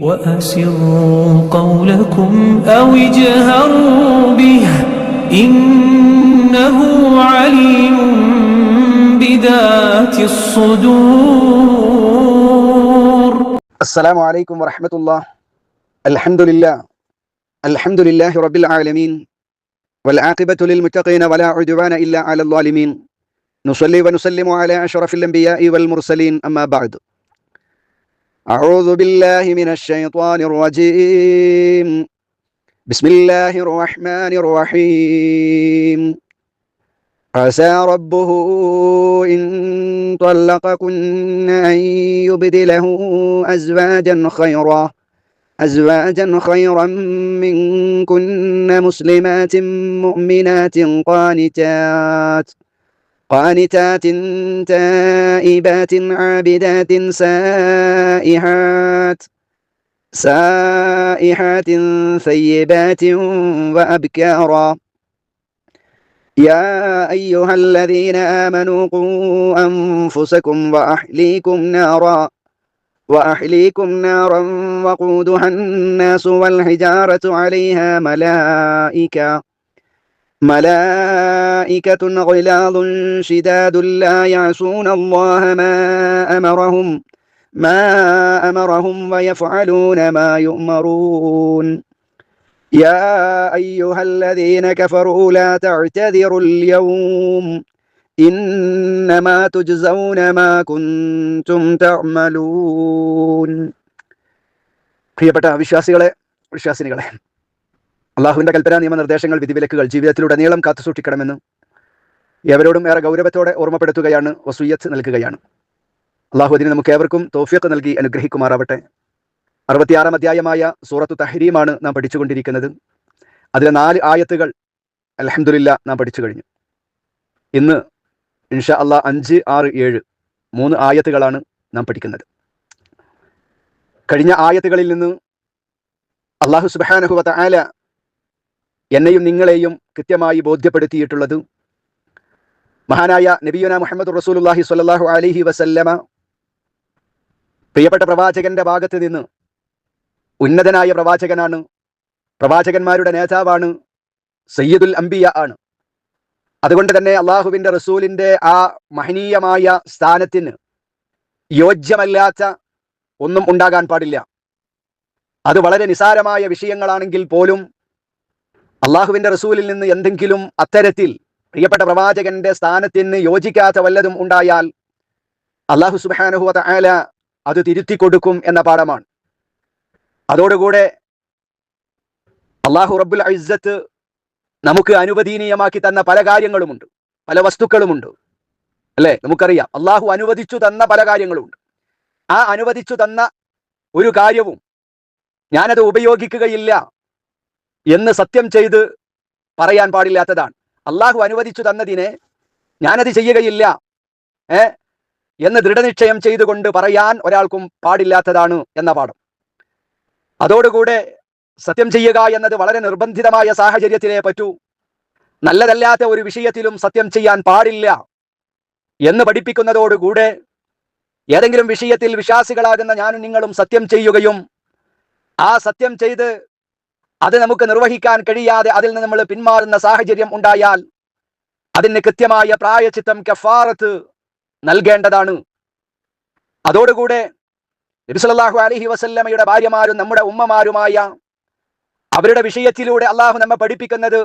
وأسروا قولكم أو اجهروا به إنه عليم بذات الصدور. السلام عليكم ورحمة الله. الحمد لله. الحمد لله رب العالمين. والعاقبة للمتقين ولا عدوان إلا على الظالمين. نصلي ونسلم على أشرف الأنبياء والمرسلين. أما بعد. أعوذ بالله من الشيطان الرجيم. بسم الله الرحمن الرحيم. عسى ربه إن طلقكن أن يبدله أزواجا خيرا أزواجا خيرا منكن مسلمات مؤمنات قانتات. قانتات تائبات عابدات سائحات سائحات ثيبات وأبكارا. يا أيها الذين آمنوا قوا أنفسكم وأحليكم نارا وأحليكم نارا وقودها الناس والحجارة عليها ملائكة. ملائكة غلاظ شداد لا يعصون الله ما أمرهم ما أمرهم ويفعلون ما يؤمرون يا أيها الذين كفروا لا تعتذروا اليوم إنما تجزون ما كنتم تعملون പ്രിയപ്പെട്ട വിശ്വാസികളെ വിശ്വാസിനികളെ അള്ളാഹുവിന്റെ കൽപ്പന നിയമനിർദ്ദേശങ്ങൾ വിധിവിലക്കുകൾ ജീവിതത്തിലുടനീളം കാത്തുസൂക്ഷിക്കണമെന്ന് ഏവരോടും ഏറെ ഗൗരവത്തോടെ ഓർമ്മപ്പെടുത്തുകയാണ് വസൂയത്ത് നൽകുകയാണ്. അള്ളാഹു അതിന് നമുക്ക് ഏവർക്കും തോഫിയത്ത് നൽകി അനുഗ്രഹിക്കുമാറാവട്ടെ. അറുപത്തിയാറാം അധ്യായമായ സൂറത്തു തഹരീമാണ് നാം പഠിച്ചുകൊണ്ടിരിക്കുന്നത്. അതിലെ നാല് ആയത്തുകൾ അലഹമുല്ല നാം പഠിച്ചു കഴിഞ്ഞു. ഇന്ന് ഇൻഷാ അള്ളാഹ് അഞ്ച് ആറ് ഏഴ് മൂന്ന് ആയത്തുകളാണ് നാം പഠിക്കുന്നത്. കഴിഞ്ഞ ആയത്തുകളിൽ നിന്ന് അള്ളാഹു സുബാനഹുബത്ത് ആല എന്നെയും നിങ്ങളെയും കൃത്യമായി ബോധ്യപ്പെടുത്തിയിട്ടുള്ളത് മഹാനായ നബിയുന മുഹമ്മദ് റസൂലുല്ലാഹി സ്വല്ലല്ലാഹു അലഹി വസല്ലമ പ്രിയപ്പെട്ട പ്രവാചകന്റെ ഭാഗത്ത് നിന്ന് ഉന്നതനായ പ്രവാചകനാണ്. പ്രവാചകന്മാരുടെ നേതാവാണ്. സയ്യിദുൽ അംബിയ ആണ്. അതുകൊണ്ട് തന്നെ അള്ളാഹുവിന്റെ റസൂലിന്റെ ആ മഹനീയമായ സ്ഥാനത്തിന് യോജ്യമല്ലാത്ത ഒന്നും ഉണ്ടാകാൻ പാടില്ല. അത് വളരെ നിസാരമായ വിഷയങ്ങളാണെങ്കിൽ പോലും അള്ളാഹുവിന്റെ റസൂലിൽ നിന്ന് എന്തെങ്കിലും അത്തരത്തിൽ പ്രിയപ്പെട്ട പ്രവാചകന്റെ സ്ഥാനത്തിന് യോജിക്കാത്ത വല്ലതും ഉണ്ടായാൽ അള്ളാഹു സുബാനുഹുവത ആല അത് തിരുത്തി കൊടുക്കും എന്ന പാഠമാണ്. അതോടുകൂടെ അള്ളാഹു റബ്ബുൽ ഇസ്സത്ത് നമുക്ക് അനുവദീനീയമാക്കി തന്ന പല കാര്യങ്ങളുമുണ്ട്. പല വസ്തുക്കളുമുണ്ട്. അല്ലേ? നമുക്കറിയാം. അള്ളാഹു അനുവദിച്ചു തന്ന പല കാര്യങ്ങളുമുണ്ട്. ആ അനുവദിച്ചു തന്ന ഒരു കാര്യവും ഞാനത് ഉപയോഗിക്കുകയില്ല. എന്ന് സത്യം ചെയ്ത് പറയാൻ പാടില്ലാത്തതാണ്. അള്ളാഹു അനുവദിച്ചു തന്നതിനെ ഞാനത് ചെയ്യുകയില്ല ഏ? എന്ന് ദൃഢനിശ്ചയം ചെയ്തുകൊണ്ട് പറയാൻ ഒരാൾക്കും പാടില്ലാത്തതാണ് എന്ന പാഠം. അതോടുകൂടെ സത്യം ചെയ്യുക എന്നത് വളരെ നിർബന്ധിതമായ സാഹചര്യത്തിലേ പറ്റൂ. നല്ലതല്ലാത്ത ഒരു വിഷയത്തിലും സത്യം ചെയ്യാൻ പാടില്ല എന്ന് പഠിപ്പിക്കുന്നതോടുകൂടെ ഏതെങ്കിലും വിഷയത്തിൽ വിശ്വാസികളാകുന്ന ഞാനും നിങ്ങളും സത്യം ചെയ്യുകയും ആ സത്യം ചെയ്ത് അത് നമുക്ക് നിർവഹിക്കാൻ കഴിയാതെ അതിൽ നിന്ന് നമ്മൾ പിന്മാറുന്ന സാഹചര്യം ഉണ്ടായാൽ അതിന് കൃത്യമായ പ്രായചിത്തം കഫാറത്ത് നൽകേണ്ടതാണ്. അതോടുകൂടെ നബിസ്വല്ലാഹു അലഹി വസല്ലമയുടെ ഭാര്യമാരും നമ്മുടെ ഉമ്മമാരുമായ അവരുടെ വിഷയത്തിലൂടെ അള്ളാഹു നമ്മെ പഠിപ്പിക്കുന്നത്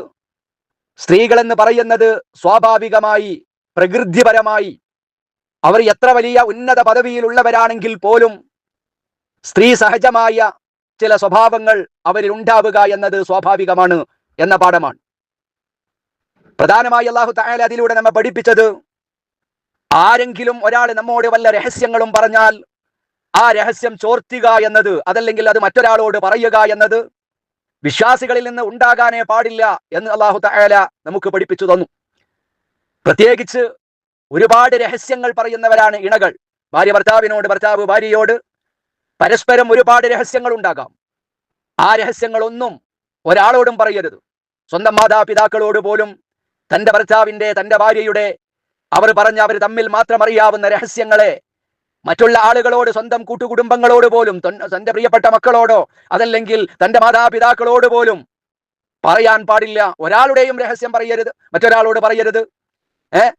സ്ത്രീകളെന്ന് പറയുന്നത് സ്വാഭാവികമായി പ്രകൃതിപരമായി. അവർ എത്ര വലിയ ഉന്നത പദവിയിലുള്ളവരാണെങ്കിൽ പോലും സ്ത്രീ സഹജമായ ചില സ്വഭാവങ്ങൾ അവരിൽ ഉണ്ടാവുക എന്നത് സ്വാഭാവികമാണ് എന്ന പാഠമാണ്. പ്രധാനമായി അള്ളാഹു തായാല അതിലൂടെ നമ്മെ പഠിപ്പിച്ചത് ആരെങ്കിലും ഒരാൾ നമ്മോട് വല്ല രഹസ്യങ്ങളും പറഞ്ഞാൽ ആ രഹസ്യം ചോർത്തുക എന്നത് അതല്ലെങ്കിൽ അത് മറ്റൊരാളോട് പറയുക എന്നത് വിശ്വാസികളിൽ നിന്ന് ഉണ്ടാകാനേ പാടില്ല എന്ന് അള്ളാഹു തായാല നമുക്ക് പഠിപ്പിച്ചു തന്നു. പ്രത്യേകിച്ച് ഒരുപാട് രഹസ്യങ്ങൾ പറയുന്നവരാണ് ഇണകൾ. ഭാര്യ ഭർത്താവിനോട് ഭർത്താവ് ഭാര്യയോട് പരസ്പരം ഒരുപാട് രഹസ്യങ്ങൾ ഉണ്ടാകാം. ആ രഹസ്യങ്ങളൊന്നും ഒരാളോടും പറയരുത്. സ്വന്തം മാതാപിതാക്കളോട് പോലും തന്റെ ഭർത്താവിന്റെ തന്റെ ഭാര്യയുടെ അവർ പറഞ്ഞ അവർ തമ്മിൽ മാത്രം അറിയാവുന്ന രഹസ്യങ്ങളെ മറ്റുള്ള ആളുകളോട് സ്വന്തം കൂട്ടുകുടുംബങ്ങളോട് പോലും തന്റെ പ്രിയപ്പെട്ട മക്കളോടോ അതല്ലെങ്കിൽ തന്റെ മാതാപിതാക്കളോട് പോലും പറയാൻ പാടില്ല. ഒരാളുടെയും രഹസ്യം പറയരുത് മറ്റൊരാളോട് പറയരുത്. ഏ?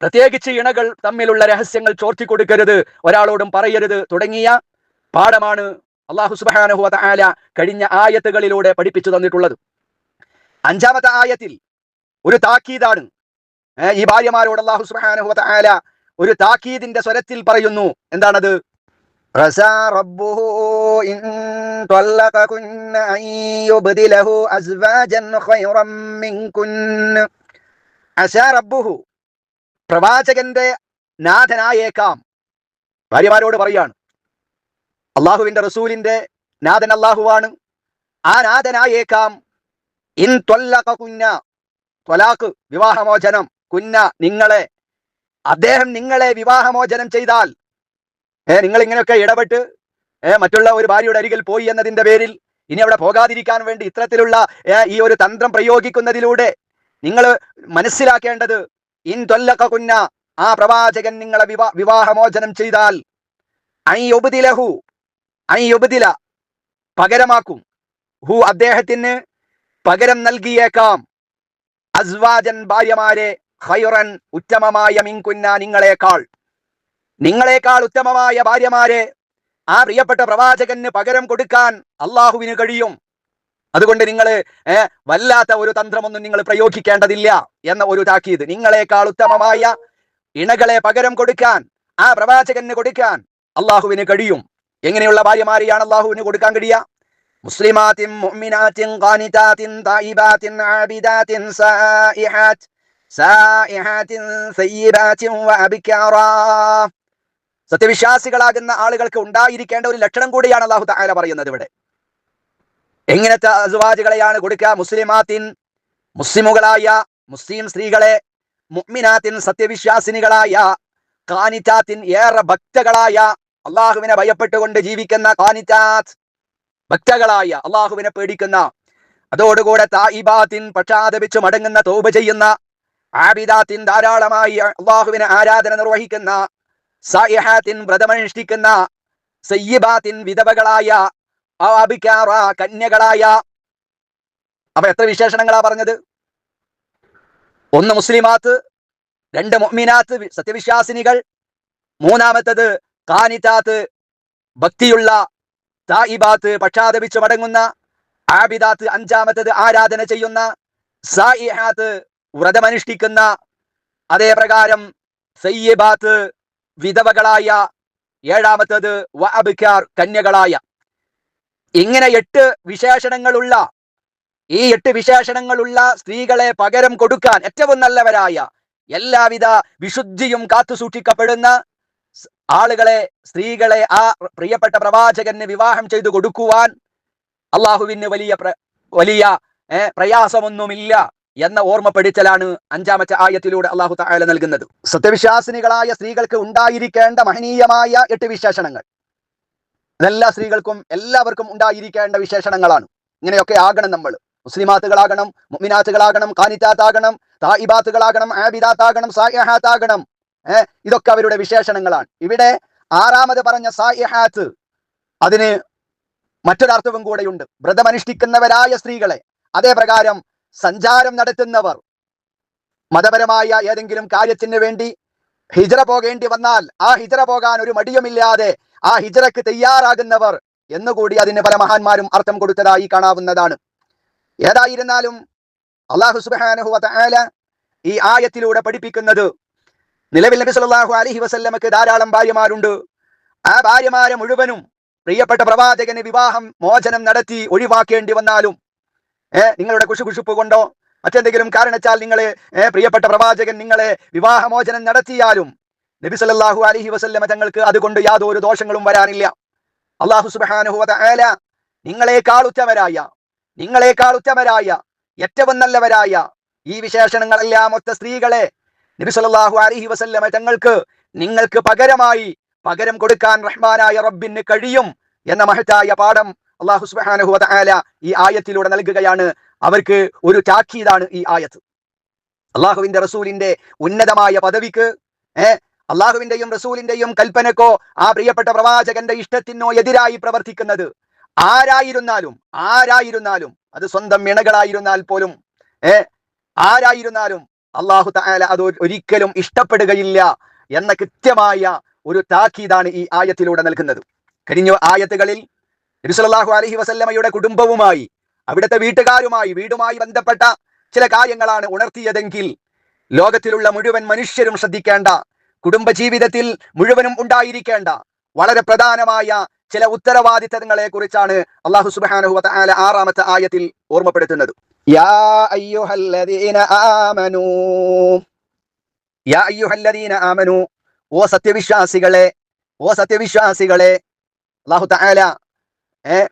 പ്രത്യേകിച്ച് ഇണകൾ തമ്മിലുള്ള രഹസ്യങ്ങൾ ചോർത്തി കൊടുക്കരുത്. ഒരാളോടും പറയരുത്. തുടങ്ങിയ പാഠമാണ് അള്ളാഹു സുബാനുഹുവത ആല കഴിഞ്ഞ ആയത്തുകളിലൂടെ പഠിപ്പിച്ചു തന്നിട്ടുള്ളത്. അഞ്ചാമത്തെ ആയത്തിൽ ഒരു താക്കീതാണ്. ഈ ഭാര്യമാരോട് അള്ളാഹു സുബാനുഹുവത ആല ഒരു താക്കീതിന്റെ സ്വരത്തിൽ പറയുന്നു. എന്താണത്? പ്രവാചകന്റെ നാഥനായേക്കാം. ഭാര്യമാരോട് പറയാണ് അള്ളാഹുവിന്റെ റസൂലിന്റെ നാഥൻ അള്ളാഹുവാണ്. ആ നാഥനായേക്കാം. ഇൻ ത്വല്ലക കുഞ്ഞ ത്വലാഖ് വിവാഹമോചനം കുഞ്ഞ നിങ്ങളെ അദ്ദേഹം നിങ്ങളെ വിവാഹമോചനം ചെയ്താൽ ഏ നിങ്ങൾ ഇങ്ങനെയൊക്കെ ഇടപെട്ട് ഏ മറ്റുള്ള ഒരു ഭാര്യയുടെ അരികിൽ പോയി എന്നതിന്റെ പേരിൽ ഇനി അവിടെ പോകാതിരിക്കാൻ വേണ്ടി ഇത്തരത്തിലുള്ള ഈ ഒരു തന്ത്രം പ്രയോഗിക്കുന്നതിലൂടെ നിങ്ങൾ മനസ്സിലാക്കേണ്ടത് ഇൻ തൊല്ലക കുഞ്ഞ ആ പ്രവാചകൻ നിങ്ങളെ വിവാ വിവാഹമോചനം ചെയ്താൽ ഐ ഒബുദിലഹു ഒബുദില പകരമാക്കും. ഹു അദ്ദേഹത്തിന് പകരം നൽകിയേക്കാം. അസ്വാജൻ ഭാര്യമാരെ ഖൈറൻ ഉത്തമമായ മിങ്കുന്ന നിങ്ങളെക്കാൾ. നിങ്ങളെക്കാൾ ഉത്തമമായ ഭാര്യമാരെ ആ പ്രിയപ്പെട്ട പ്രവാചകന് പകരം കൊടുക്കാൻ അള്ളാഹുവിന് കഴിയും. അതുകൊണ്ട് നിങ്ങൾ വല്ലാത്ത ഒരു തന്ത്രമൊന്നും നിങ്ങൾ പ്രയോഗിക്കേണ്ടതില്ല എന്ന ഒരു താക്കീത്. നിങ്ങളെക്കാൾ ഉത്തമമായ ഇണകളെ പകരം കൊടുക്കാൻ ആ പ്രവാചകന് കൊടുക്കാൻ അള്ളാഹുവിന് കഴിയും. എങ്ങനെയുള്ള ഭാര്യമാരെയാണ് അള്ളാഹുവിന് കൊടുക്കാൻ കഴിയുക സത്യവിശ്വാസികളാകുന്ന ആളുകൾക്ക് ഉണ്ടായിരിക്കേണ്ട ഒരു ലക്ഷണം കൂടിയാണ് അള്ളാഹു താല പറയുന്നത് ഇവിടെ. എങ്ങനത്തെ അസുവാജുകളെയാണ് കൊടുക്കുക? മുസ്ലിമാത്തിൻ മുസ്ലിമുകളായ മുസ്ലിം സ്ത്രീകളെ മുഅ്മിനാത്തിൻ സത്യവിശ്വാസിനികളായ കാനിറ്റാത്തിൻ ഏറെ ഭക്തകളായ അള്ളാഹുവിനെ ഭയപ്പെട്ടുകൊണ്ട് ജീവിക്കുന്ന കാനിറ്റാത്ത് ഭക്തകളായ അള്ളാഹുവിനെ പേടിക്കുന്ന അതോടുകൂടെ തായിബാത്തിൻ പക്ഷാതപിച്ചു മടങ്ങുന്ന തോപ ചെയ്യുന്ന ആബിദാത്തിൻ ധാരാളമായി അള്ളാഹുവിനെ ആരാധന നിർവഹിക്കുന്ന സായിഹാത്തിൻ വ്രതമനുഷ്ഠിക്കുന്ന സയ്യിബാത്തിൻ വിധവകളായ ആബിക്കാറ കന്യകളായ. അപ്പൊ എത്ര വിശേഷണങ്ങളാ പറഞ്ഞത്? ഒന്ന് മുസ്ലിമാത്ത് രണ്ട് മൊമിനാത്ത് സത്യവിശ്വാസിനികൾ. മൂന്നാമത്തത് കാനിത്താത്ത് ഭക്തിയുള്ള തായിബാത്ത് പക്ഷാതപിച്ച് മടങ്ങുന്ന ആബിദാത്ത് അഞ്ചാമത്തത് ആരാധന ചെയ്യുന്ന സായിഹാത്ത് വ്രതമനുഷ്ഠിക്കുന്ന അതേപ്രകാരം സയ്യിബാത്ത് വിധവകളായ ഏഴാമത്തത് വഅബ്കാർ കന്യകളായ. ഇങ്ങനെ എട്ട് വിശേഷണങ്ങളുള്ള ഈ എട്ട് വിശേഷണങ്ങളുള്ള സ്ത്രീകളെ പകരം കൊടുക്കാൻ ഏറ്റവും നല്ലവരായ എല്ലാവിധ വിശുദ്ധിയും കാത്തു സൂക്ഷിക്കപ്പെടുന്ന ആളുകളെ സ്ത്രീകളെ ആ പ്രിയപ്പെട്ട പ്രവാചകന് വിവാഹം ചെയ്തു കൊടുക്കുവാൻ അള്ളാഹുവിന് വലിയ വലിയ പ്രയാസമൊന്നുമില്ല എന്ന ഓർമ്മപ്പെടുത്തലാണ് അഞ്ചാമത്തെ ആയത്തിലൂടെ അള്ളാഹു താല നൽകുന്നത്. സത്യവിശ്വാസിനികളായ സ്ത്രീകൾക്ക് ഉണ്ടായിരിക്കേണ്ട മഹനീയമായ എട്ട് വിശേഷണങ്ങൾ. അതെല്ലാ സ്ത്രീകൾക്കും എല്ലാവർക്കും ഉണ്ടായിരിക്കേണ്ട വിശേഷണങ്ങളാണ്. ഇങ്ങനെയൊക്കെ ആകണം നമ്മൾ. മുസ്ലിമാത്തുകളാകണം മുമിനാത്തുകളാകണം കാനിത്താത്താകണം തായിബാത്തുകളാകണം ആബിദാത്താകണം സായിഹാത്താകണം. ഇതൊക്കെ അവരുടെ വിശേഷണങ്ങളാണ്. ഇവിടെ ആറാമത് പറഞ്ഞ സായിഹാത്ത് അതിന് മറ്റൊരർത്ഥവും കൂടെയുണ്ട്. വ്രതമനുഷ്ഠിക്കുന്നവരായ സ്ത്രീകളെ അതേ പ്രകാരം സഞ്ചാരം നടത്തുന്നവർ മതപരമായ ഏതെങ്കിലും കാര്യത്തിന് വേണ്ടി ഹിജറ പോകേണ്ടി വന്നാൽ ആ ഹിജറ പോകാൻ ഒരു മടിയുമില്ലാതെ ആ ഹിജറക്ക് തയ്യാറാകുന്നവർ എന്നുകൂടി അതിന് പല മഹാന്മാരും അർത്ഥം കൊടുത്തതായി കാണാവുന്നതാണ്. ഏതായിരുന്നാലും അള്ളാഹു തആല ഈ ആയത്തിലൂടെ പഠിപ്പിക്കുന്നത് നിലവിൽ നബി സല്ലല്ലാഹു അലൈഹി വസല്ലമക്ക് ധാരാളം ഭാര്യമാരുണ്ട്. ആ ഭാര്യമാരെ മുഴുവനും പ്രിയപ്പെട്ട പ്രവാചകന് വിവാഹം മോചനം നടത്തി ഒഴിവാക്കേണ്ടി വന്നാലും ഏഹ് നിങ്ങളുടെ കുശുകുശുപ്പ് കൊണ്ടോ മറ്റെന്തെങ്കിലും കാരണത്താൽ നിങ്ങൾ പ്രിയപ്പെട്ട പ്രവാചകൻ നിങ്ങളെ വിവാഹമോചനം നടത്തിയാലും നബി സല്ലല്ലാഹു അലൈഹി വസല്ലമ തങ്ങൾക്ക് അതുകൊണ്ട് യാതൊരു ദോഷങ്ങളും വരാനില്ല. അള്ളാഹു സുബ്ഹാനഹു വ തആല നിങ്ങളെക്കാൾ ഉത്തമരായ നിങ്ങളെക്കാൾ ഉത്തമരായ ഏറ്റവും നല്ലവരായ ഈ വിശേഷണങ്ങളെല്ലാം ഒത്ത സ്ത്രീകളെ നബി അലഹി വസല്ലമ തങ്ങൾക്ക് നിങ്ങൾക്ക് പകരമായി പകരം കൊടുക്കാൻ റഹ്മാനായ റബ്ബിന് കഴിയും എന്ന മഹത്തായ പാഠം അള്ളാഹു സുബ്ഹാനഹു വ ഈ ആയത്തിലൂടെ നൽകുകയാണ്. അവർക്ക് ഒരു താക്കീതാണ് ഈ ആയത്ത്. അള്ളാഹുവിന്റെ റസൂലിന്റെ ഉന്നതമായ പദവിക്ക് ഏർ അള്ളാഹുവിന്റെയും റസൂലിന്റെയും കൽപ്പനക്കോ ആ പ്രിയപ്പെട്ട പ്രവാചകന്റെ ഇഷ്ടത്തിനോ എതിരായി പ്രവർത്തിക്കുന്നത് ആരായിരുന്നാലും ആരായിരുന്നാലും അത് സ്വന്തം ഇണകളായിരുന്നാൽ പോലും ഏ ആരായിരുന്നാലും അള്ളാഹു താല അത് ഒരിക്കലും ഇഷ്ടപ്പെടുകയില്ല എന്ന കൃത്യമായ ഒരു താക്കീതാണ് ഈ ആയത്തിലൂടെ നൽകുന്നത്. കഴിഞ്ഞ ആയത്തുകളിൽ നബിസല്ലാഹു അലഹി വസല്ലമ്മയുടെ കുടുംബവുമായി അവിടുത്തെ വീട്ടുകാരുമായി വീടുമായി ബന്ധപ്പെട്ട ചില കാര്യങ്ങളാണ് ഉണർത്തിയതെങ്കിൽ ലോകത്തിലുള്ള മുഴുവൻ മനുഷ്യരും ശ്രദ്ധിക്കേണ്ട കുടുംബ ജീവിതത്തിൽ മുഴുവനും ഉണ്ടായിരിക്കേണ്ട വളരെ പ്രധാനമായ ചില ഉത്തരവാദിത്തങ്ങളെ കുറിച്ചാണ് അള്ളാഹു സുബാനഹു ആറാമത്തെ ആയത്തിൽ ഓർമ്മപ്പെടുത്തുന്നത്. യാ അയ്യുഹല്ലദീന ആമനൂ. യാ അയ്യുഹല്ലദീന ആമനൂ. ഓ സത്യവിശ്വാസികളെ ഓ സത്യവിശ്വാസികളെ അള്ളാഹു തആല ഏ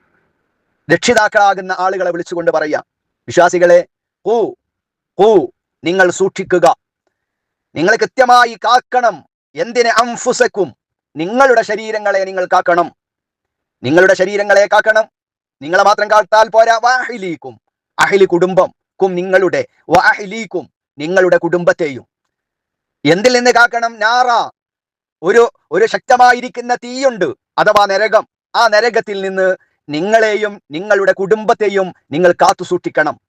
രക്ഷിതാക്കളാകുന്ന ആളുകളെ വിളിച്ചുകൊണ്ട് പറയാം. വിശ്വാസികളെ കൂ കൂ നിങ്ങൾ സൂക്ഷിക്കുക. നിങ്ങൾ കൃത്യമായി കാക്കണം. എന്തിനെ അംഫുസക്കും? നിങ്ങളുടെ ശരീരങ്ങളെ നിങ്ങൾ കാക്കണം. നിങ്ങളുടെ ശരീരങ്ങളെ കാക്കണം. നിങ്ങളെ മാത്രം കാത്താൽ പോരാ. വാഹിലീക്കും. അഹിലി കുടുംബം കും നിങ്ങളുടെ വാഹിലീക്കും നിങ്ങളുടെ കുടുംബത്തെയും. എന്തിൽ നിന്ന് കാക്കണം? നാറ. ഒരു ഒരു ശക്തമായിരിക്കുന്ന തീയുണ്ട്. അഥവാ നരകം. ആ നരകത്തിൽ നിന്ന് നിങ്ങളെയും നിങ്ങളുടെ കുടുംബത്തെയും നിങ്ങൾ കാത്തു സൂക്ഷിക്കണം.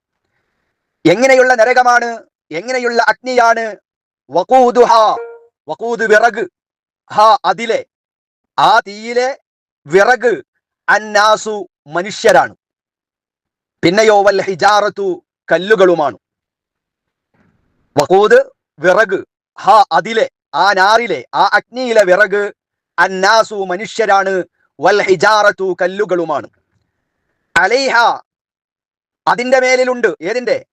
എങ്ങനെയുള്ള നരകമാണ്? എങ്ങനെയുള്ള അഗ്നിയാണ്? വകൂതുഹ വകൂത് വിറക്. ഹാ അതിലെ. ആ തീയിലെ വിറക് അന്നാസു മനുഷ്യരാണ്. പിന്നെയോ വൽ ഹിജാറത്തു കല്ലുകളുമാണ്. വഹൂദ് വിറക് ഹാ അതിലെ ആ നാറിലെ ആ അഗ്നിയിലെ വിറക് അന്നാസു മനുഷ്യരാണ്. വൽ ഹിജാറത്തു കല്ലുകളുമാണ്. അലൈഹ അതിന്റെ മേലിലുണ്ട്. ഏതിന്റെ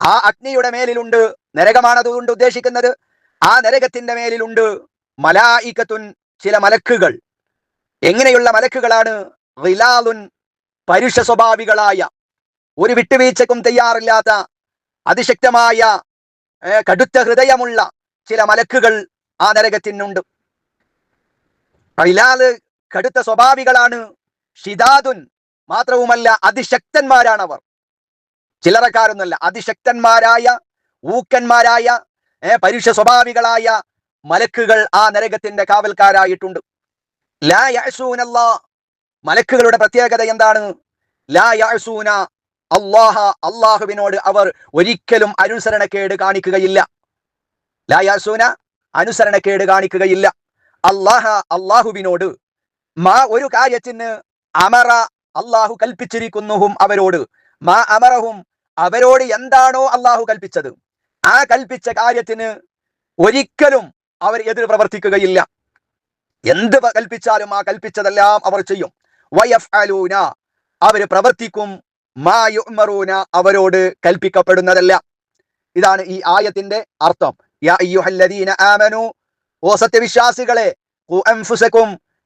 ആ അഗ്നിയുടെ മേലിലുണ്ട്. നരകമാണ് അതുകൊണ്ട് ഉദ്ദേശിക്കുന്നത്. ആ നരകത്തിന്റെ മേലിലുണ്ട് മലായിക്കത്തുൻ ചില മലക്കുകൾ. എങ്ങനെയുള്ള മലക്കുകളാണ്? റിലാലുൻ പരുഷ സ്വഭാവികളായ ഒരു വിട്ടുവീഴ്ചക്കും തയ്യാറില്ലാത്ത അതിശക്തമായ കടുത്ത ഹൃദയമുള്ള ചില മലക്കുകൾ ആ നരകത്തിനുണ്ട്. ഇലാൽ കടുത്ത സ്വഭാവികളാണ്. ഷിദാദുൻ മാത്രവുമല്ല അതിശക്തന്മാരാണ് അവർ ചില്ലറക്കാരൊന്നല്ല അതിശക്തന്മാരായ ഊക്കന്മാരായ പരുഷ സ്വഭാവികളായ മലക്കുകൾ ആ നരകത്തിന്റെ കാവൽക്കാരായിട്ടുണ്ട്. ലാ യഅസൂനല്ലാ. മലക്കുകളുടെ പ്രത്യേകത എന്താണ്? ലാ യഅസൂന അല്ലാഹ അള്ളാഹുവിനോട് അവർ ഒരിക്കലും അനുസരണക്കേട് കാണിക്കുകയില്ല. ലായാസൂന അനുസരണക്കേട് കാണിക്കുകയില്ല. അള്ളാഹ അള്ളാഹുവിനോട് മാ ഒരു കാര്യത്തിന് അമറ അള്ളാഹു കൽപ്പിച്ചിരിക്കുന്നുഹും അവരോട്. മാ അമറഹും അവരോട് എന്താണോ അള്ളാഹു കൽപ്പിച്ചത്. ആ കൽപ്പിച്ച കാര്യത്തിന് ഒരിക്കലും അവർ എതിർ പ്രവർത്തിക്കുകയില്ല. എന്ത് കൽപ്പിച്ചാലും ആ കൽപ്പിച്ചതെല്ലാം അവർ ചെയ്യും. വയഫ്അലൂന അവർ പ്രവർത്തിക്കും മാ യുഅ്മറൂന അവരോട് കൽപ്പിക്കപ്പെടുന്നതല്ല. ഇതാണ് ഈ ആയത്തിന്റെ അർത്ഥം. ആമനു ഓ സത്യവിശ്വാസികളെ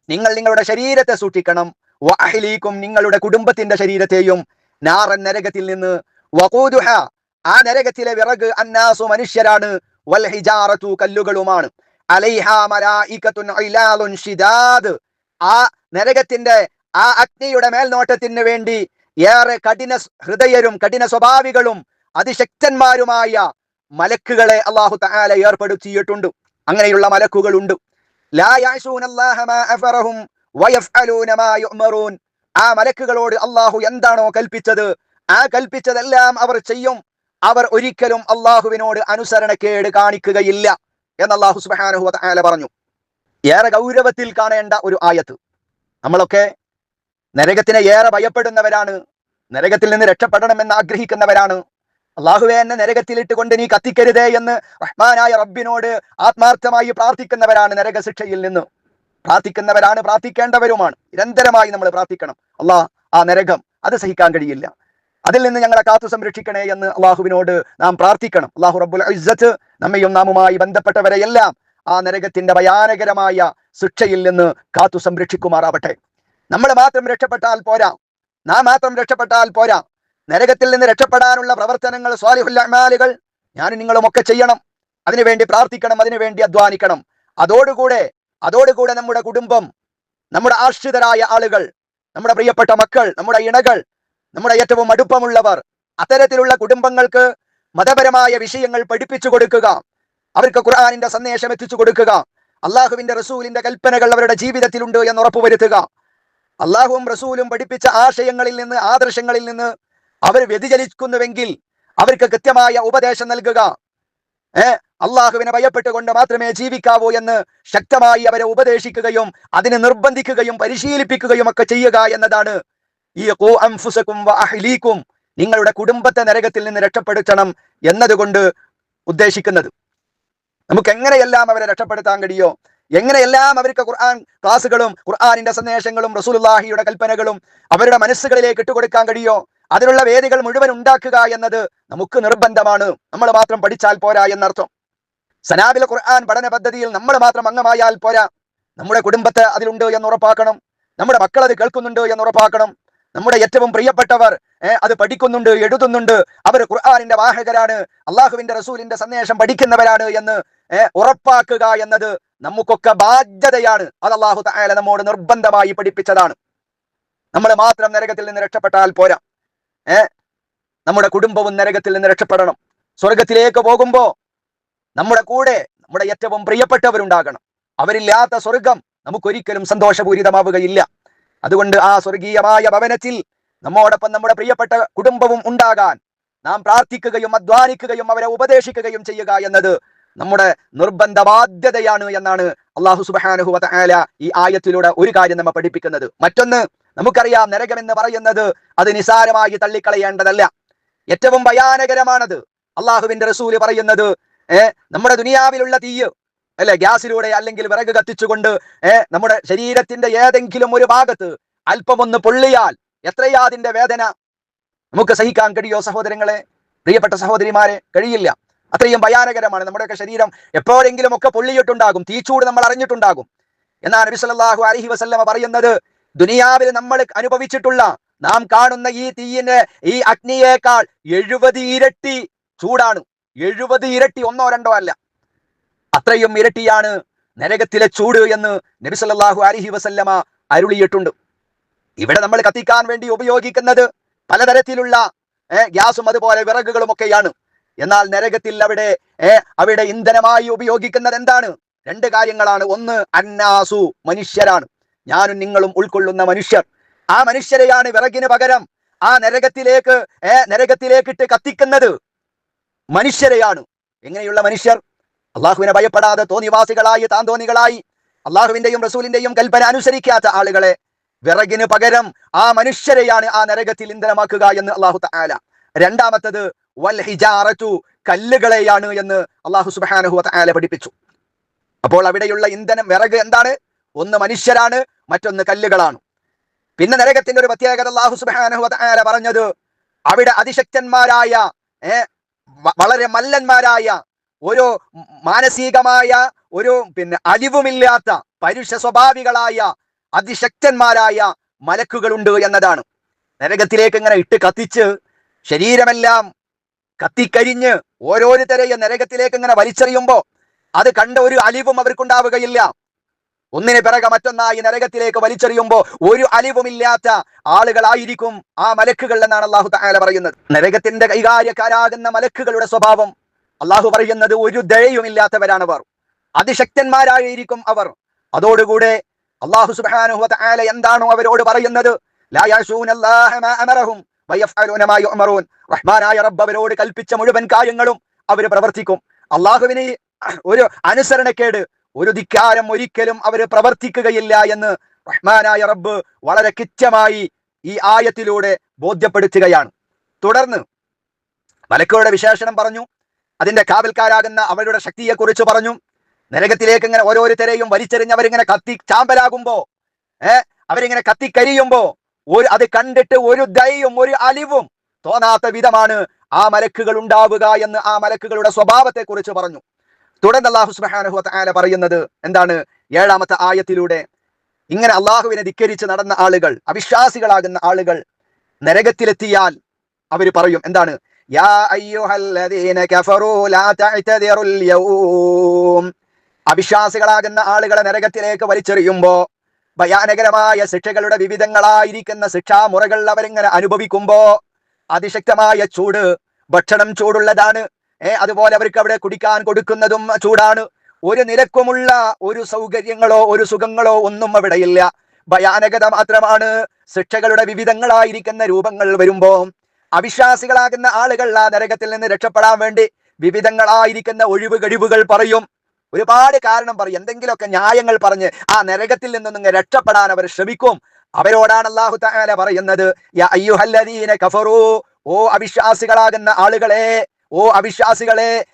നിങ്ങൾ നിങ്ങളുടെ ശരീരത്തെ സൂക്ഷിക്കണം. വഅഹ്ലീക്കും നിങ്ങളുടെ കുടുംബത്തിന്റെ ശരീരത്തെയും നാറൻ നരകത്തിൽ നിന്ന്. വഖൂദുഹ ആ നരകത്തിലെ വിറക് അന്നാസു മനുഷ്യരാണ്. വൽ ഹിജാറത്തു കല്ലുകളുമാണ്. ആ നരകത്തിന്റെ ആ അഗ്നിയുടെ മേൽനോട്ടത്തിന് വേണ്ടി ഏറെ കഠിന ഹൃദയരും കഠിന സ്വഭാവികളും അതിശക്തന്മാരുമായ മലക്കുകളെ അള്ളാഹു താല ഏർപ്പെടുത്തിയിട്ടുണ്ട്. അങ്ങനെയുള്ള മലക്കുകളുണ്ട്. ആ മലക്കുകളോട് അള്ളാഹു എന്താണോ കൽപ്പിച്ചത് ആ കൽപ്പിച്ചതെല്ലാം അവർ ചെയ്യും. അവർ ഒരിക്കലും അള്ളാഹുവിനോട് അനുസരണക്കേട് കാണിക്കുകയില്ല എന്ന് അള്ളാഹു സുബാനുഹു വ തആല പറഞ്ഞു. ഏറെ ഗൗരവത്തിൽ കാണേണ്ട ഒരു ആയത്ത്. നമ്മളൊക്കെ നരകത്തിനെ ഏറെ ഭയപ്പെടുന്നവരാണ്. നരകത്തിൽ നിന്ന് രക്ഷപ്പെടണമെന്ന് ആഗ്രഹിക്കുന്നവരാണ്. അള്ളാഹുവെ എന്നെ നരകത്തിലിട്ട് കൊണ്ട് നീ കത്തിക്കരുതേ എന്ന് റഹ്മാനായ റബ്ബിനോട് ആത്മാർത്ഥമായി പ്രാർത്ഥിക്കുന്നവരാണ് നരകശിക്ഷയിൽ നിന്ന്. പ്രാർത്ഥിക്കുന്നവരാണ് പ്രാർത്ഥിക്കേണ്ടവരുമാണ്. നിരന്തരമായി നമ്മൾ പ്രാർത്ഥിക്കണം. അള്ളാഹ് ആ നരകം അത് സഹിക്കാൻ കഴിയില്ല. അതിൽ നിന്ന് ഞങ്ങളെ കാത്തു സംരക്ഷിക്കണേ എന്ന് അള്ളാഹുവിനോട് നാം പ്രാർത്ഥിക്കണം. അള്ളാഹു റബ്ബുൽ ഇസ്സത്ത് നമ്മയും നാമുമായി ബന്ധപ്പെട്ടവരെയെല്ലാം ആ നരകത്തിന്റെ ഭയാനകരമായ ശിക്ഷയിൽ നിന്ന് കാത്തു സംരക്ഷിക്കുമാറാവട്ടെ. നമ്മൾ മാത്രം രക്ഷപ്പെട്ടാൽ പോരാ. നാം മാത്രം രക്ഷപ്പെട്ടാൽ പോരാ. നരകത്തിൽ നിന്ന് രക്ഷപ്പെടാനുള്ള പ്രവർത്തനങ്ങൾ സ്വാലിഹുല്ലാലുകൾ ഞാനും നിങ്ങളും ഒക്കെ ചെയ്യണം. അതിനുവേണ്ടി പ്രാർത്ഥിക്കണം അതിനുവേണ്ടി അധ്വാനിക്കണം. അതോടുകൂടെ അതോടുകൂടെ നമ്മുടെ കുടുംബം നമ്മുടെ ആശ്രിതരായ ആളുകൾ നമ്മുടെ പ്രിയപ്പെട്ട മക്കൾ നമ്മുടെ ഇണകൾ നമ്മുടെ ഏറ്റവും അടുപ്പമുള്ളവർ അത്തരത്തിലുള്ള കുടുംബങ്ങൾക്ക് മതപരമായ വിഷയങ്ങൾ പഠിപ്പിച്ചു കൊടുക്കുക. അവർക്ക് ഖുർആാനിന്റെ സന്ദേശം എത്തിച്ചു കൊടുക്കുക. അള്ളാഹുവിന്റെ റസൂലിന്റെ കൽപ്പനകൾ അവരുടെ ജീവിതത്തിലുണ്ട് എന്ന് ഉറപ്പുവരുത്തുക. അള്ളാഹുവും റസൂലും പഠിപ്പിച്ച ആശയങ്ങളിൽ നിന്ന് ആദർശങ്ങളിൽ നിന്ന് അവർ വ്യതിചലിക്കുന്നുവെങ്കിൽ അവർക്ക് കൃത്യമായ ഉപദേശം നൽകുക. ഏ അള്ളാഹുവിനെ ഭയപ്പെട്ടുകൊണ്ട് മാത്രമേ ജീവിക്കാവൂ എന്ന് ശക്തമായി അവരെ ഉപദേശിക്കുകയും അതിനെ നിർബന്ധിക്കുകയും പരിശീലിപ്പിക്കുകയും ഒക്കെ ചെയ്യുക എന്നതാണ്. ഈ വ അഹ്ലീക്കും നിങ്ങളുടെ കുടുംബത്തെ നരകത്തിൽ നിന്ന് രക്ഷപ്പെടുത്തണം എന്നതുകൊണ്ട് ഉദ്ദേശിക്കുന്നത്. നമുക്ക് എങ്ങനെയെല്ലാം അവരെ രക്ഷപ്പെടുത്താൻ കഴിയോ? എങ്ങനെയെല്ലാം അവർക്ക് ഖുർആൻ ക്ലാസ്സുകളും ഖുർആാനിന്റെ സന്ദേശങ്ങളും റസൂലുള്ളാഹിയുടെ കൽപ്പനകളും അവരുടെ മനസ്സുകളിലേക്ക് ഇട്ടുകൊടുക്കാൻ കഴിയോ? അതിനുള്ള വേദികൾ മുഴുവൻ ഉണ്ടാക്കുക എന്നത് നമുക്ക് നിർബന്ധമാണ്. നമ്മൾ മാത്രം പഠിച്ചാൽ പോരാ എന്നർത്ഥം. സനാബിലെ ഖുർആൻ പഠന പദ്ധതിയിൽ നമ്മൾ മാത്രം അംഗമായാൽ പോരാ. നമ്മുടെ കുടുംബത്തെ അതിലുണ്ട് എന്ന് ഉറപ്പാക്കണം. നമ്മുടെ മക്കൾ അത് കേൾക്കുന്നുണ്ട് എന്ന് ഉറപ്പാക്കണം. നമ്മുടെ ഏറ്റവും പ്രിയപ്പെട്ടവർ അത് പഠിക്കുന്നുണ്ട് എഴുതുന്നുണ്ട്. അവർ ഖുർആാനിന്റെ വാഹകരാണ്. അള്ളാഹുവിന്റെ റസൂലിന്റെ സന്ദേശം പഠിക്കുന്നവരാണ് എന്ന് ഉറപ്പാക്കുക എന്നത് നമുക്കൊക്കെ ബാധ്യതയാണ്. അത് അള്ളാഹു തായാല നമ്മോട് നിർബന്ധമായി പഠിപ്പിച്ചതാണ്. നമ്മൾ മാത്രം നരകത്തിൽ നിന്ന് രക്ഷപ്പെട്ടാൽ പോരാ. ഏ നമ്മുടെ കുടുംബവും നരകത്തിൽ നിന്ന് രക്ഷപ്പെടണം. സ്വർഗത്തിലേക്ക് പോകുമ്പോ നമ്മുടെ കൂടെ നമ്മുടെ ഏറ്റവും പ്രിയപ്പെട്ടവരുണ്ടാകണം. അവരില്ലാത്ത സ്വർഗം നമുക്കൊരിക്കലും സന്തോഷപൂരിതമാവുകയില്ല. അതുകൊണ്ട് ആ സ്വർഗീയമായ ഭവനത്തിൽ നമ്മോടൊപ്പം നമ്മുടെ പ്രിയപ്പെട്ട കുടുംബവും ഉണ്ടാകാൻ നാം പ്രാർത്ഥിക്കുകയും അധ്വാനിക്കുകയും അവരെ ഉപദേശിക്കുകയും ചെയ്യുക എന്നത് നമ്മുടെ നിർബന്ധ ബാധ്യതയാണ് എന്നാണ് അള്ളാഹു സുബാനുഹു ആല ഈ ആയത്തിലൂടെ ഒരു കാര്യം നമ്മെ പഠിപ്പിക്കുന്നത്. മറ്റൊന്ന് നമുക്കറിയാം നരകം എന്ന് പറയുന്നത് അത് നിസാരമായി തള്ളിക്കളയേണ്ടതല്ല. ഏറ്റവും ഭയാനകരമാണത്. അള്ളാഹുവിന്റെ റസൂൽ പറയുന്നത് നമ്മുടെ ദുനിയാവിലുള്ള തീയ് അല്ലെ ഗ്യാസിലൂടെ അല്ലെങ്കിൽ വിറക് കത്തിച്ചുകൊണ്ട് നമ്മുടെ ശരീരത്തിന്റെ ഏതെങ്കിലും ഒരു ഭാഗത്ത് അല്പമൊന്ന് പൊള്ളിയാൽ എത്രയാ അതിന്റെ വേദന? നമുക്ക് സഹിക്കാൻ കഴിയോ സഹോദരങ്ങളെ? പ്രിയപ്പെട്ട സഹോദരിമാരെ കഴിയില്ല. അത്രയും ഭയാനകരമാണ്. നമ്മുടെയൊക്കെ ശരീരം എപ്പോഴെങ്കിലും ഒക്കെ പൊള്ളിയിട്ടുണ്ടാകും. തീച്ചൂട് നമ്മൾ അറിഞ്ഞിട്ടുണ്ടാകും. എന്നാൽ നബി സല്ലല്ലാഹു അലൈഹി വസല്ലമ പറയുന്നത് ദുനിയാവിൽ നമ്മൾ അനുഭവിച്ചിട്ടുള്ള നാം കാണുന്ന ഈ തീയിന് ഈ അഗ്നിയേക്കാൾ എഴുപത് ഇരട്ടി ചൂടാണ്. എഴുപത് ഇരട്ടി ഒന്നോ രണ്ടോ അല്ല. അത്രയും ഇരട്ടിയാണ് നരകത്തിലെ ചൂട് എന്ന് നബി സല്ലല്ലാഹു അലൈഹി വസല്ലമ അരുളിയിട്ടുണ്ട്. ഇവിടെ നമ്മൾ കത്തിക്കാൻ വേണ്ടി ഉപയോഗിക്കുന്നത് പലതരത്തിലുള്ള ഗ്യാസും അതുപോലെ വിറകുകളും ഒക്കെയാണ് എന്നാൽ നരകത്തിൽ അവിടെ അവിടെ ഇന്ധനമായി ഉപയോഗിക്കുന്നത് എന്താണ്? രണ്ട് കാര്യങ്ങളാണ്. ഒന്ന് അന്നാസു മനുഷ്യരാണ്. ഞാനും നിങ്ങളും ഉൾക്കൊള്ളുന്ന മനുഷ്യർ. ആ മനുഷ്യരെയാണ് വിറകിന് പകരം ആ നരകത്തിലേക്ക് നരകത്തിലേക്കിട്ട് കത്തിക്കുന്നത്. മനുഷ്യരെയാണ്. എങ്ങനെയുള്ള മനുഷ്യർ? അള്ളാഹുവിനെ ഭയപ്പെടാതെ തോന്നിവാസികളായി താന്തോന്നികളായി അള്ളാഹുവിന്റെയും റസൂലിന്റെയും കൽപ്പന അനുസരിക്കാത്ത ആളുകളെ വിറകിന് പകരം ആ മനുഷ്യരെയാണ് ആ നരകത്തിൽ ഇന്ധനമാക്കുക എന്ന് അള്ളാഹു തആല. രണ്ടാമത്തത് വൽ കല്ലുകളെയാണ് എന്ന് അള്ളാഹു സുബ്ഹാനഹു തആല പഠിപ്പിച്ചു. അപ്പോൾ അവിടെയുള്ള ഇന്ധനം വിറക് എന്താണ്? ഒന്ന് മനുഷ്യരാണ് മറ്റൊന്ന് കല്ലുകളാണ്. പിന്നെ നരകത്തിന്റെ ഒരു പ്രത്യേകത അള്ളാഹു സുബ്ഹാനഹു തആല പറഞ്ഞത് അവിടെ അതിശക്തന്മാരായ ഏർ വളരെ മല്ലന്മാരായ ഒരു മാനസികമായ ഒരു പിന്നെ അലിവുമില്ലാത്ത പരുഷ സ്വഭാവികളായ അതിശക്തന്മാരായ മലക്കുകളുണ്ട് എന്നതാണ്. നരകത്തിലേക്ക് ഇങ്ങനെ ഇട്ട് കത്തിച്ച് ശരീരമെല്ലാം കത്തിക്കരിഞ്ഞ് ഓരോരുത്തരെയും നരകത്തിലേക്ക് ഇങ്ങനെ വലിച്ചെറിയുമ്പോ അത് കണ്ട ഒരു അലിവും അവർക്കുണ്ടാവുകയില്ല. ഒന്നിന് പിറകെ മറ്റൊന്നായി നരകത്തിലേക്ക് വലിച്ചെറിയുമ്പോ ഒരു അലിവുമില്ലാത്ത ആളുകളായിരിക്കും ആ മലക്കുകൾ എന്നാണ് അള്ളാഹു താല പറയുന്നത്. നരകത്തിന്റെ കൈകാര്യക്കാരാകുന്ന മലക്കുകളുടെ സ്വഭാവം അള്ളാഹു പറയുന്നത് ഒരു ദയയുമില്ലാത്തവരാണ് അവർ. അതിശക്തന്മാരായിരിക്കും അവർ. അതോടുകൂടെ അള്ളാഹു സുബ്ഹാനഹു താല എന്താണോ അവരോട് പറയുന്നത്? ലാ അള്ളാഹ അമറഹും റഹ്മാനായ റബ്ബ് അവരോട് കൽപ്പിച്ച മുഴുവൻ കാര്യങ്ങളും അവർ പ്രവർത്തിക്കും. അള്ളാഹുവിന് ഒരു അനുസരണക്കേട് ഒരു ധിക്കാരം ഒരിക്കലും അവർ പ്രവർത്തിക്കുകയില്ല എന്ന് റഹ്മാനായ റബ്ബ് വളരെ കിച്ചമായി ഈ ആയത്തിലൂടെ ബോധ്യപ്പെടുത്തുകയാണ്. തുടർന്ന് മലക്കുകളുടെ വിശേഷണം പറഞ്ഞു അതിന്റെ കാവൽക്കാരാകുന്ന അവരുടെ ശക്തിയെക്കുറിച്ച് പറഞ്ഞു. നരകത്തിലേക്ക് ഇങ്ങനെ ഓരോരുത്തരെയും വലിച്ചെറിഞ്ഞ് അവരിങ്ങനെ കത്തി ചാമ്പലാകുമ്പോ ഏഹ് അവരിങ്ങനെ കത്തിക്കരിയുമ്പോ ഒരു അത് കണ്ടിട്ട് ഒരു ദയയും ഒരു അലിവും തോന്നാത്ത വിധമാണ് ആ മലക്കുകൾ ഉണ്ടാവുക എന്ന് ആ മലക്കുകളുടെ സ്വഭാവത്തെ കുറിച്ച് പറഞ്ഞു. തുടർന്ന് അള്ളാഹു സുബ്ഹാനഹു വതആല പറയുന്നത് എന്താണ്? ഏഴാമത്തെ ആയത്തിലൂടെ ഇങ്ങനെ അള്ളാഹുവിനെ ധിക്കരിച്ച് നടന്ന ആളുകൾ അവിശ്വാസികളാകുന്ന ആളുകൾ നരകത്തിലെത്തിയാൽ അവർ പറയും എന്താണ്? അവിശ്വാസികളാകുന്ന ആളുകളെ നരകത്തിലേക്ക് വലിച്ചെറിയുമ്പോ ഭയാനകരമായ ശിക്ഷകളുടെ വിവിധങ്ങളായിരിക്കുന്ന ശിക്ഷാമുറകൾ അവരിങ്ങനെ അനുഭവിക്കുമ്പോ അതിശക്തമായ ചൂട് ഭക്ഷണം ചൂടുള്ളതാണ്. ഏർ അതുപോലെ അവർക്ക് അവിടെ കുടിക്കാൻ കൊടുക്കുന്നതും ചൂടാണ്. ഒരു നിലക്കുമുള്ള ഒരു സൗകര്യങ്ങളോ ഒരു സുഖങ്ങളോ ഒന്നും അവിടെ ഇല്ല. ഭയാനകത മാത്രമാണ് ശിക്ഷകളുടെ വിവിധങ്ങളായിരിക്കുന്ന രൂപങ്ങൾ വരുമ്പോ അവിശ്വാസികളാകുന്ന ആളുകൾ ആ നരകത്തിൽ നിന്ന് രക്ഷപ്പെടാൻ വേണ്ടി വിവിധങ്ങളായിരിക്കുന്ന ഒഴിവ് കഴിവുകൾ പറയും. ഒരുപാട് കാരണം പറയും. എന്തെങ്കിലുമൊക്കെ ന്യായങ്ങൾ പറഞ്ഞ് ആ നരകത്തിൽ നിന്ന് നിങ്ങൾ രക്ഷപ്പെടാൻ അവർ ശ്രമിക്കും. അവരോടാണ് അള്ളാഹു താല പറയുന്നത് കഫറു ഓ അവിശ്വാസികളാകുന്ന ആളുകളെ ഓ അവിശ്വാസികളെ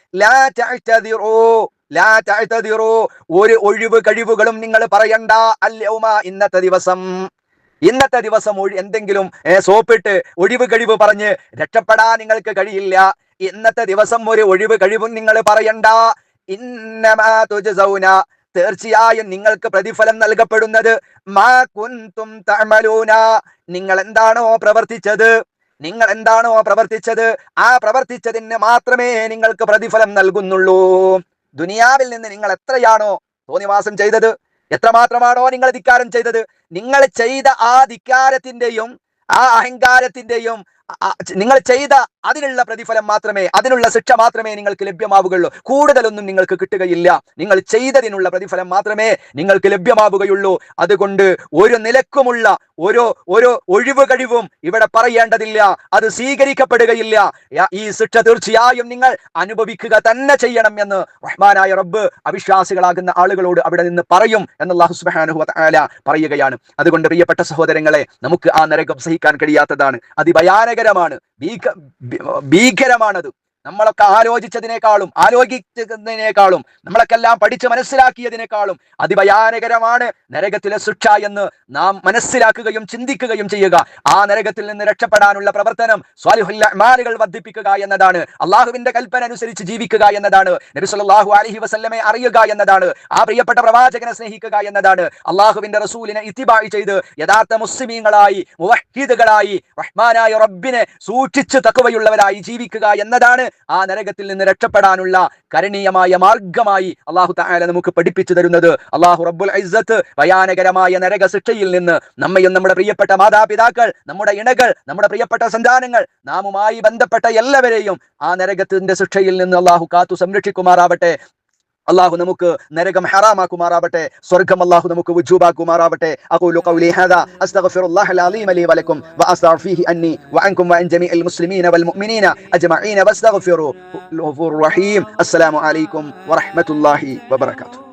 ഒരു ഒഴിവ് കഴിവുകളും നിങ്ങൾ പറയണ്ട. അല്യൗമ ഇന്നത്തെ ദിവസം. ഇന്നത്തെ ദിവസം എന്തെങ്കിലും സോപ്പിട്ട് ഒഴിവ് കഴിവ് പറഞ്ഞ് രക്ഷപ്പെടാൻ നിങ്ങൾക്ക് കഴിയില്ല. ഇന്നത്തെ ദിവസം ഒരു ഒഴിവ് കഴിവും നിങ്ങൾ പറയണ്ട. ഇന്നമാ തീർച്ചയായും നിങ്ങൾക്ക് പ്രതിഫലം നൽകപ്പെടുന്നത്. മാ കുന്തും നിങ്ങൾ എന്താണോ പ്രവർത്തിച്ചത്? നിങ്ങൾ എന്താണോ പ്രവർത്തിച്ചത്? ആ പ്രവർത്തിച്ചതിന് മാത്രമേ നിങ്ങൾക്ക് പ്രതിഫലം നൽകുന്നുള്ളൂ. ദുനിയാവിൽ നിന്ന് നിങ്ങൾ എത്രയാണോ തോന്നിവാസം ചെയ്തത്? എത്രമാത്രമാണോ നിങ്ങൾ ധിക്കാരം ചെയ്തത്? നിങ്ങൾ ചെയ്ത ആ ധിക്കാരത്തിന്റെയും ആ അഹങ്കാരത്തിന്റെയും നിങ്ങൾ ചെയ്ത അതിനുള്ള പ്രതിഫലം മാത്രമേ അതിനുള്ള ശിക്ഷ മാത്രമേ നിങ്ങൾക്ക് ലഭ്യമാവുകയുള്ളൂ. കൂടുതലൊന്നും നിങ്ങൾക്ക് കിട്ടുകയില്ല. നിങ്ങൾ ചെയ്തതിനുള്ള പ്രതിഫലം മാത്രമേ നിങ്ങൾക്ക് ലഭ്യമാവുകയുള്ളൂ. അതുകൊണ്ട് ഒരു നിലക്കുമുള്ള ഓരോ ഓരോ ഒഴിവ് കഴിവും ഇവിടെ പറയേണ്ടതില്ല. അത് സ്വീകരിക്കപ്പെടുകയില്ല. ഈ ശിക്ഷ തീർച്ചയായും നിങ്ങൾ അനുഭവിക്കുക തന്നെ ചെയ്യണം എന്ന് റഹ്മാനായ റബ്ബ് അവിശ്വാസികളാകുന്ന ആളുകളോട് അവിടെ നിന്ന് പറയും എന്നുള്ള വതആല പറയുകയാണ്. അതുകൊണ്ട് പ്രിയപ്പെട്ട സഹോദരങ്ങളെ നമുക്ക് ആ നരകം സഹിക്കാൻ കഴിയാത്തതാണ്. അതിഭയാനകരമാണ്. ഭീക ഭീകരമാണത്. നമ്മളൊക്കെ ആലോചിച്ചതിനേക്കാളും ആലോചിച്ചതിനേക്കാളും നമ്മളൊക്കെല്ലാം പഠിച്ച് മനസ്സിലാക്കിയതിനേക്കാളും അതിഭയാനകരമാണ് നരകത്തിലെ ശിക്ഷ എന്ന് നാം മനസ്സിലാക്കുകയും ചിന്തിക്കുകയും ചെയ്യുക. ആ നരകത്തിൽ നിന്ന് രക്ഷപ്പെടാനുള്ള പ്രവർത്തനം സ്വാലിഹുൽ വർദ്ധിപ്പിക്കുക എന്നതാണ്. അള്ളാഹുവിന്റെ കൽപ്പന അനുസരിച്ച് ജീവിക്കുക എന്നതാണ്. നബി അലഹി വസല്ലമയെ അറിയുക എന്നതാണ്. ആ പ്രിയപ്പെട്ട പ്രവാചകനെ സ്നേഹിക്കുക എന്നതാണ്. അള്ളാഹുവിന്റെ റസൂലിനെ ഇത്തിബായി ചെയ്ത് യഥാർത്ഥ മുസ്ലിമീങ്ങളായി മുവഹീദുകളായി റഹ്മാനായ റബ്ബിനെ സൂക്ഷിച്ച് തക്കവയുള്ളവരായി ജീവിക്കുക എന്നതാണ് ആ നരകത്തിൽ നിന്ന് രക്ഷപ്പെടാനുള്ള കരണീയമായ മാർഗമായി അള്ളാഹു തആല നമുക്ക് പഠിപ്പിച്ചു തരുന്നത്. അള്ളാഹു റബ്ബുൽ ഐസത്ത് ഭയാനകരമായ നരക ശിക്ഷയിൽ നിന്ന് നമ്മയും നമ്മുടെ പ്രിയപ്പെട്ട മാതാപിതാക്കൾ നമ്മുടെ ഇണകൾ നമ്മുടെ പ്രിയപ്പെട്ട സന്താനങ്ങൾ നാമുമായി ബന്ധപ്പെട്ട എല്ലാവരെയും ആ നരകത്തിന്റെ ശിക്ഷയിൽ നിന്ന് അള്ളാഹു കാത്തു സംരക്ഷിക്കുമാറാവട്ടെ. അള്ളാഹു നമുക്ക് നരകം ഹറാമാക്കുമാറാവട്ടെ സ്വർഗം അള്ളാഹു നമുക്ക് വുജൂബാക്കുമാറാവട്ടെ. അഖൂലു ഖൗലി ഹാദാ അസ്തഗ്ഫിറുല്ലാഹ അലീം ലി വലക്കും വഅസ്തഗ്ഫിറു ഫീഹി അന്നി വഅൻകും വഅൻ ജമീഇൽ മുസ്ലിമീന വൽ മുഅ്മിനീന അജ്മഈന വസ്തഗ്ഫിറു റഹീം. അസ്സലാമു അലൈക്കും വറഹ്മത്തുള്ളാഹി വബറകാതുഹു.